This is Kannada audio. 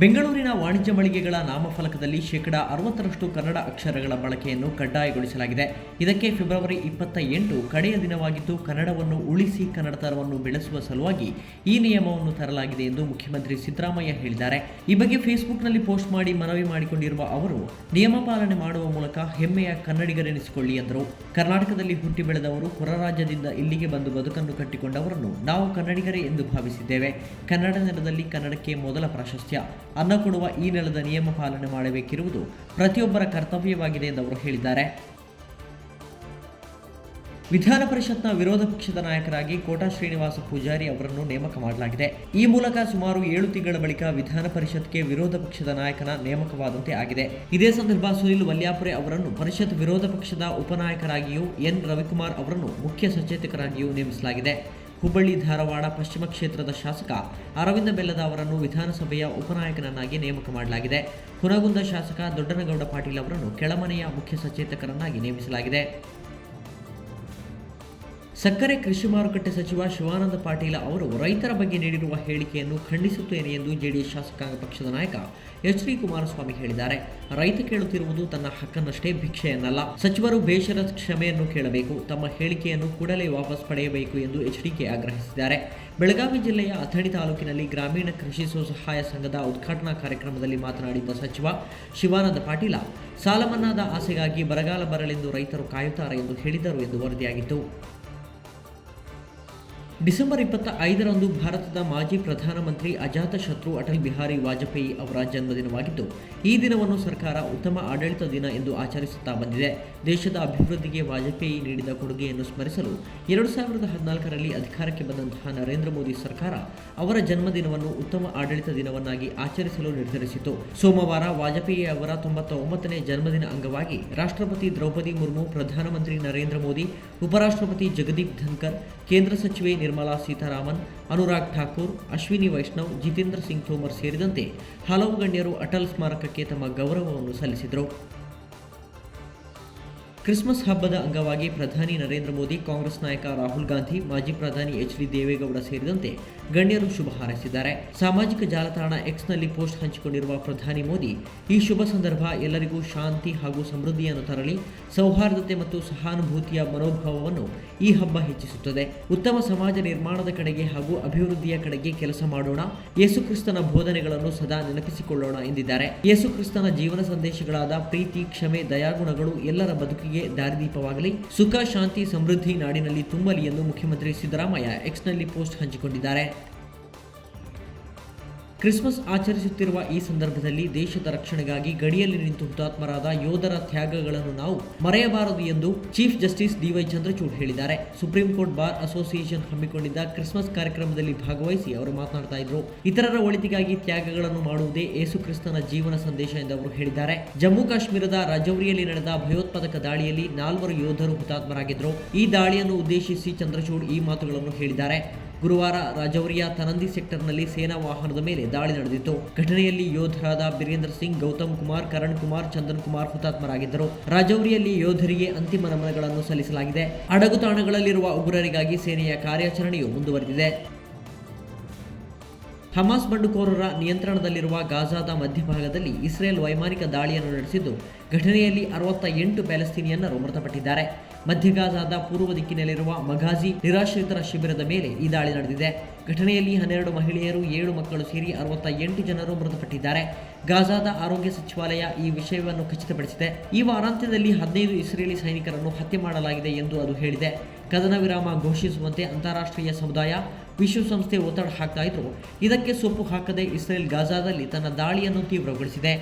ಬೆಂಗಳೂರಿನ ವಾಣಿಜ್ಯ ಮಳಿಗೆಗಳ ನಾಮಫಲಕದಲ್ಲಿ ಶೇಕಡಾ ಅರವತ್ತರಷ್ಟು ಕನ್ನಡ ಅಕ್ಷರಗಳ ಬಳಕೆಯನ್ನು ಕಡ್ಡಾಯಗೊಳಿಸಲಾಗಿದೆ. ಇದಕ್ಕೆ ಫೆಬ್ರವರಿ ಇಪ್ಪತ್ತ ಎಂಟು ಕಡೆಯ ದಿನವಾಗಿದ್ದು, ಕನ್ನಡವನ್ನು ಉಳಿಸಿ ಕನ್ನಡತನವನ್ನು ಬೆಳೆಸುವ ಸಲುವಾಗಿ ಈ ನಿಯಮವನ್ನು ತರಲಾಗಿದೆ ಎಂದು ಮುಖ್ಯಮಂತ್ರಿ ಸಿದ್ದರಾಮಯ್ಯ ಹೇಳಿದ್ದಾರೆ. ಈ ಬಗ್ಗೆ ಫೇಸ್ಬುಕ್ನಲ್ಲಿ ಪೋಸ್ಟ್ ಮಾಡಿ ಮನವಿ ಮಾಡಿಕೊಂಡಿರುವ ಅವರು, ನಿಯಮ ಪಾಲನೆ ಮಾಡುವ ಮೂಲಕ ಹೆಮ್ಮೆಯ ಕನ್ನಡಿಗರೆನಿಸಿಕೊಳ್ಳಿ ಎಂದರು. ಕರ್ನಾಟಕದಲ್ಲಿ ಹುಟ್ಟಿ ಬೆಳೆದವರು ಹೊರ ರಾಜ್ಯದಿಂದ ಇಲ್ಲಿಗೆ ಬಂದು ಬದುಕನ್ನು ಕಟ್ಟಿಕೊಂಡವರನ್ನು ನಾವು ಕನ್ನಡಿಗರೇ ಎಂದು ಭಾವಿಸಿದ್ದೇವೆ. ಕನ್ನಡ ನೆಲದಲ್ಲಿ ಕನ್ನಡಕ್ಕೆ ಮೊದಲ ಪ್ರಾಶಸ್ತ್ಯ. ಅನ್ನ ಈ ನೆಲದ ನಿಯಮ ಪಾಲನೆ ಮಾಡಬೇಕಿರುವುದು ಪ್ರತಿಯೊಬ್ಬರ ಕರ್ತವ್ಯವಾಗಿದೆ ಎಂದು ಅವರು ಹೇಳಿದ್ದಾರೆ. ವಿಧಾನ ಪರಿಷತ್ನ ವಿರೋಧ ಪಕ್ಷದ ನಾಯಕರಾಗಿ ಕೋಟಾ ಶ್ರೀನಿವಾಸ ಪೂಜಾರಿ ಅವರನ್ನು ನೇಮಕ ಮಾಡಲಾಗಿದೆ. ಈ ಮೂಲಕ ಸುಮಾರು ಏಳು ತಿಂಗಳ ಬಳಿಕ ವಿಧಾನ ಪರಿಷತ್ಗೆ ವಿರೋಧ ಪಕ್ಷದ ನಾಯಕನ ನೇಮಕವಾದಂತೆ ಆಗಿದೆ. ಇದೇ ಸಂದರ್ಭ ಸುನಿಲ್ ವಲ್ಯಾಪುರೆ ಅವರನ್ನು ಪರಿಷತ್ ವಿರೋಧ ಪಕ್ಷದ ಉಪನಾಯಕರಾಗಿಯೂ ಎನ್ ರವಿಕುಮಾರ್ ಅವರನ್ನು ಮುಖ್ಯ ಸಚೇತಕರಾಗಿಯೂ ನೇಮಿಸಲಾಗಿದೆ. ಹುಬ್ಬಳ್ಳಿ, ಧಾರವಾಡ, ಪಶ್ಚಿಮ ಕ್ಷೇತ್ರದ ಶಾಸಕ ಅರವಿಂದ ಬೆಲ್ಲದ ಅವರನ್ನು ವಿಧಾನಸಭೆಯ ಉಪನಾಯಕನನ್ನಾಗಿ ನೇಮಕ ಮಾಡಲಾಗಿದೆ. ಹುನಗುಂದ ಶಾಸಕ ದೊಡ್ಡನಗೌಡ ಪಾಟೀಲ್ ಅವರನ್ನು ಕೆಳಮನೆಯ ಮುಖ್ಯ ಸಚೇತಕರನ್ನಾಗಿ ನೇಮಿಸಲಾಗಿದೆ. ಸಕ್ಕರೆ ಕೃಷಿ ಮಾರುಕಟ್ಟೆ ಸಚಿವ ಶಿವಾನಂದ ಪಾಟೀಲ ಅವರು ರೈತರ ಬಗ್ಗೆ ನೀಡಿರುವ ಹೇಳಿಕೆಯನ್ನು ಖಂಡಿಸುತ್ತೇನೆ ಎಂದು ಜೆಡಿಎಸ್ ಶಾಸಕಾಂಗ ಪಕ್ಷದ ನಾಯಕ ಎಚ್ ಡಿ ಕುಮಾರಸ್ವಾಮಿ ಹೇಳಿದ್ದಾರೆ. ರೈತ ಕೇಳುತ್ತಿರುವುದು ತನ್ನ ಹಕ್ಕನ್ನಷ್ಟೇ ಭಿಕ್ಷೆಯನ್ನಲ್ಲ. ಸಚಿವರು ಬೇಷರ ಕ್ಷಮೆಯನ್ನು ಕೇಳಬೇಕು. ತಮ್ಮ ಹೇಳಿಕೆಯನ್ನು ಕೂಡಲೇ ವಾಪಸ್ ಪಡೆಯಬೇಕು ಎಂದು ಎಚ್ಡಿಕೆ ಆಗ್ರಹಿಸಿದ್ದಾರೆ. ಬೆಳಗಾವಿ ಜಿಲ್ಲೆಯ ಅಥಣಿ ತಾಲೂಕಿನಲ್ಲಿ ಗ್ರಾಮೀಣ ಕೃಷಿ ಸ್ವಸಹಾಯ ಸಂಘದ ಉದ್ಘಾಟನಾ ಕಾರ್ಯಕ್ರಮದಲ್ಲಿ ಮಾತನಾಡಿದ ಸಚಿವ ಶಿವಾನಂದ ಪಾಟೀಲ ಸಾಲಮನ್ನಾದ ಆಸೆಗಾಗಿ ಬರಗಾಲ ಬರಲೆಂದು ರೈತರು ಕಾಯುತ್ತಾರೆ ಎಂದು ಹೇಳಿದರು ಎಂದು ವರದಿಯಾಗಿತ್ತು. ಡಿಸೆಂಬರ್ ಇಪ್ಪತ್ತ ಐದರಂದು ಭಾರತದ ಮಾಜಿ ಪ್ರಧಾನಮಂತ್ರಿ ಅಜಾತ ಶತ್ರು ಅಟಲ್ ಬಿಹಾರಿ ವಾಜಪೇಯಿ ಅವರ ಜನ್ಮದಿನವಾಗಿದ್ದು, ಈ ದಿನವನ್ನು ಸರ್ಕಾರ ಉತ್ತಮ ಆಡಳಿತ ದಿನ ಎಂದು ಆಚರಿಸುತ್ತಾ ಬಂದಿದೆ. ದೇಶದ ಅಭಿವೃದ್ಧಿಗೆ ವಾಜಪೇಯಿ ನೀಡಿದ ಕೊಡುಗೆಯನ್ನು ಸ್ಮರಿಸಲು ಎರಡು ಸಾವಿರದ ಹದಿನಾಲ್ಕರಲ್ಲಿ ಅಧಿಕಾರಕ್ಕೆ ಬಂದಂತಹ ನರೇಂದ್ರ ಮೋದಿ ಸರ್ಕಾರ ಅವರ ಜನ್ಮದಿನವನ್ನು ಉತ್ತಮ ಆಡಳಿತ ದಿನವನ್ನಾಗಿ ಆಚರಿಸಲು ನಿರ್ಧರಿಸಿತು ಸೋಮವಾರ ವಾಜಪೇಯಿ ಅವರ ತೊಂಬತ್ತ ಒಂಬತ್ತನೇ ಜನ್ಮದಿನ ಅಂಗವಾಗಿ ರಾಷ್ಟ್ರಪತಿ ದ್ರೌಪದಿ ಮುರ್ಮು, ಪ್ರಧಾನಮಂತ್ರಿ ನರೇಂದ್ರ ಮೋದಿ, ಉಪರಾಷ್ಟ್ರಪತಿ ಜಗದೀಪ್ ಧನ್ಕರ್, ಕೇಂದ್ರ ಸಚಿವೆ ನಿರ್ಮಲಾ ಸೀತಾರಾಮನ್, ಅನುರಾಗ್ ಠಾಕೂರ್, ಅಶ್ವಿನಿ ವೈಷ್ಣವ್, ಜಿತೇಂದ್ರ ಸಿಂಗ್ ತೋಮರ್ ಸೇರಿದಂತೆ ಹಲವು ಗಣ್ಯರು ಅಟಲ್ ಸ್ಮಾರಕಕ್ಕೆ ತಮ್ಮ ಗೌರವವನ್ನು ಸಲ್ಲಿಸಿದರು. ಕ್ರಿಸ್ಮಸ್ ಹಬ್ಬದ ಅಂಗವಾಗಿ ಪ್ರಧಾನಿ ನರೇಂದ್ರ ಮೋದಿ, ಕಾಂಗ್ರೆಸ್ ನಾಯಕ ರಾಹುಲ್ ಗಾಂಧಿ, ಮಾಜಿ ಪ್ರಧಾನಿ ಎಚ್ ಡಿ ದೇವೇಗೌಡ ಸೇರಿದಂತೆ ಗಣ್ಯರು ಶುಭ ಹಾರೈಸಿದ್ದಾರೆ. ಸಾಮಾಜಿಕ ಜಾಲತಾಣ ಎಕ್ಸ್ನಲ್ಲಿ ಪೋಸ್ಟ್ ಹಂಚಿಕೊಂಡಿರುವ ಪ್ರಧಾನಿ ಮೋದಿ, ಈ ಶುಭ ಸಂದರ್ಭ ಎಲ್ಲರಿಗೂ ಶಾಂತಿ ಹಾಗೂ ಸಮೃದ್ಧಿಯನ್ನು ತರಲಿ, ಸೌಹಾರ್ದತೆ ಮತ್ತು ಸಹಾನುಭೂತಿಯ ಮನೋಭಾವವನ್ನು ಈ ಹಬ್ಬ ಹೆಚ್ಚಿಸುತ್ತದೆ. ಉತ್ತಮ ಸಮಾಜ ನಿರ್ಮಾಣದ ಕಡೆಗೆ ಹಾಗೂ ಅಭಿವೃದ್ಧಿಯ ಕಡೆಗೆ ಕೆಲಸ ಮಾಡೋಣ, ಯೇಸುಕ್ರಿಸ್ತನ ಬೋಧನೆಗಳನ್ನು ಸದಾ ನೆನಪಿಸಿಕೊಳ್ಳೋಣ ಎಂದಿದ್ದಾರೆ. ಯೇಸುಕ್ರಿಸ್ತನ ಜೀವನ ಸಂದೇಶಗಳಾದ ಪ್ರೀತಿ, ಕ್ಷಮೆ, ದಯಾಗುಣಗಳು ಎಲ್ಲರ ಬದುಕಿಗೆ ದಾರಿದೀಪವಾಗಲಿ. ಸುಖ ಶಾಂತಿ ಸಮೃದ್ಧಿ ನಾಡಿನಲ್ಲಿ ತುಂಬಲಿ ಎಂದು ಮುಖ್ಯಮಂತ್ರಿ ಸಿದ್ದರಾಮಯ್ಯ ಎಕ್ಸ್ನಲ್ಲಿ ಪೋಸ್ಟ್ ಹಂಚಿಕೊಂಡಿದ್ದಾರೆ. ಕ್ರಿಸ್ಮಸ್ ಆಚರಿಸುತ್ತಿರುವ ಈ ಸಂದರ್ಭದಲ್ಲಿ ದೇಶದ ರಕ್ಷಣೆಗಾಗಿ ಗಡಿಯಲ್ಲಿ ನಿಂತು ಹುತಾತ್ಮರಾದ ಯೋಧರ ತ್ಯಾಗಗಳನ್ನು ನಾವು ಮರೆಯಬಾರದು ಎಂದು ಚೀಫ್ ಜಸ್ಟಿಸ್ ಡಿವೈ ಚಂದ್ರಚೂಡ್ ಹೇಳಿದ್ದಾರೆ. ಸುಪ್ರೀಂ ಕೋರ್ಟ್ ಬಾರ್ ಅಸೋಸಿಯೇಷನ್ ಹಮ್ಮಿಕೊಂಡಿದ್ದ ಕ್ರಿಸ್ಮಸ್ ಕಾರ್ಯಕ್ರಮದಲ್ಲಿ ಭಾಗವಹಿಸಿ ಅವರು ಮಾತನಾಡ್ತಾ ಇದ್ರು. ಇತರರ ಒಳಿತಿಗಾಗಿ ತ್ಯಾಗಗಳನ್ನು ಮಾಡುವುದೇ ಯೇಸು ಕ್ರಿಸ್ತನ ಜೀವನ ಸಂದೇಶ ಎಂದು ಅವರು ಹೇಳಿದ್ದಾರೆ. ಜಮ್ಮು ಕಾಶ್ಮೀರದ ರಜೌರಿಯಲ್ಲಿ ನಡೆದ ಭಯೋತ್ಪಾದಕ ದಾಳಿಯಲ್ಲಿ ನಾಲ್ವರು ಯೋಧರು ಹುತಾತ್ಮರಾಗಿದ್ದರು ಈ ದಾಳಿಯನ್ನು ಉದ್ದೇಶಿಸಿ ಚಂದ್ರಚೂಡ್ ಈ ಮಾತುಗಳನ್ನು ಹೇಳಿದ್ದಾರೆ. ಗುರುವಾರ ರಾಜೌರಿಯ ತನಂದಿ ಸೆಕ್ಟರ್ನಲ್ಲಿ ಸೇನಾ ವಾಹನದ ಮೇಲೆ ದಾಳಿ ನಡೆದಿತ್ತು. ಘಟನೆಯಲ್ಲಿ ಯೋಧರಾದ ಬೀರೇಂದ್ರ ಸಿಂಗ್, ಗೌತಮ್ ಕುಮಾರ್, ಕರಣ್ ಕುಮಾರ್, ಚಂದನ್ ಕುಮಾರ್ ಹುತಾತ್ಮರಾಗಿದ್ದರು. ರಾಜೌರಿಯಲ್ಲಿ ಯೋಧರಿಗೆ ಅಂತಿಮ ನಮನಗಳನ್ನು ಸಲ್ಲಿಸಲಾಗಿದೆ. ಅಡಗು ತಾಣಗಳಲ್ಲಿರುವ ಉಗ್ರರಿಗಾಗಿ ಸೇನೆಯ ಕಾರ್ಯಾಚರಣೆಯು ಮುಂದುವರೆದಿದೆ. ಹಮಾಸ್ ಬಂಡುಕೋರರ ನಿಯಂತ್ರಣದಲ್ಲಿರುವ ಗಾಜಾದ ಮಧ್ಯಭಾಗದಲ್ಲಿ ಇಸ್ರೇಲ್ ವೈಮಾನಿಕ ದಾಳಿಯನ್ನು ನಡೆಸಿದ್ದು, ಘಟನೆಯಲ್ಲಿ ಅರವತ್ತ ಎಂಟು ಪ್ಯಾಲೆಸ್ತೀನಿಯನ್ನರು ಮೃತಪಟ್ಟಿದ್ದಾರೆ. ಮಧ್ಯ ಗಾಜಾದ ಪೂರ್ವ ದಿಕ್ಕಿನಲ್ಲಿರುವ ಮಗಾಜಿ ನಿರಾಶ್ರಿತರ ಶಿಬಿರದ ಮೇಲೆ ಈ ದಾಳಿ ನಡೆದಿದೆ. ಘಟನೆಯಲ್ಲಿ ಹನ್ನೆರಡು ಮಹಿಳೆಯರು, ಏಳು ಮಕ್ಕಳು ಸೇರಿ ಅರವತ್ತ ಎಂಟು ಜನರು ಮೃತಪಟ್ಟಿದ್ದಾರೆ. ಗಾಜಾದ ಆರೋಗ್ಯ ಸಚಿವಾಲಯ ಈ ವಿಷಯವನ್ನು ಖಚಿತಪಡಿಸಿದೆ. ಈ ವಾರಾಂತ್ಯದಲ್ಲಿ ಹದಿನೈದು ಇಸ್ರೇಲಿ ಸೈನಿಕರನ್ನು ಹತ್ಯೆ ಮಾಡಲಾಗಿದೆ ಎಂದು ಅದು ಹೇಳಿದೆ. ಕದನ ವಿರಾಮ ಘೋಷಿಸುವಂತೆ ಅಂತಾರಾಷ್ಟ್ರೀಯ ಸಮುದಾಯ ವಿಶ್ವಸಂಸ್ಥೆ ಒತ್ತಡ ಹಾಕ್ತಾ ಇದ್ರು ಇದಕ್ಕೆ ಸೊಪ್ಪು ಹಾಕದೆ ಇಸ್ರೇಲ್ ಗಾಜಾದಲ್ಲಿ ತನ್ನ ದಾಳಿಯನ್ನು ತೀವ್ರಗೊಳಿಸಿದೆ.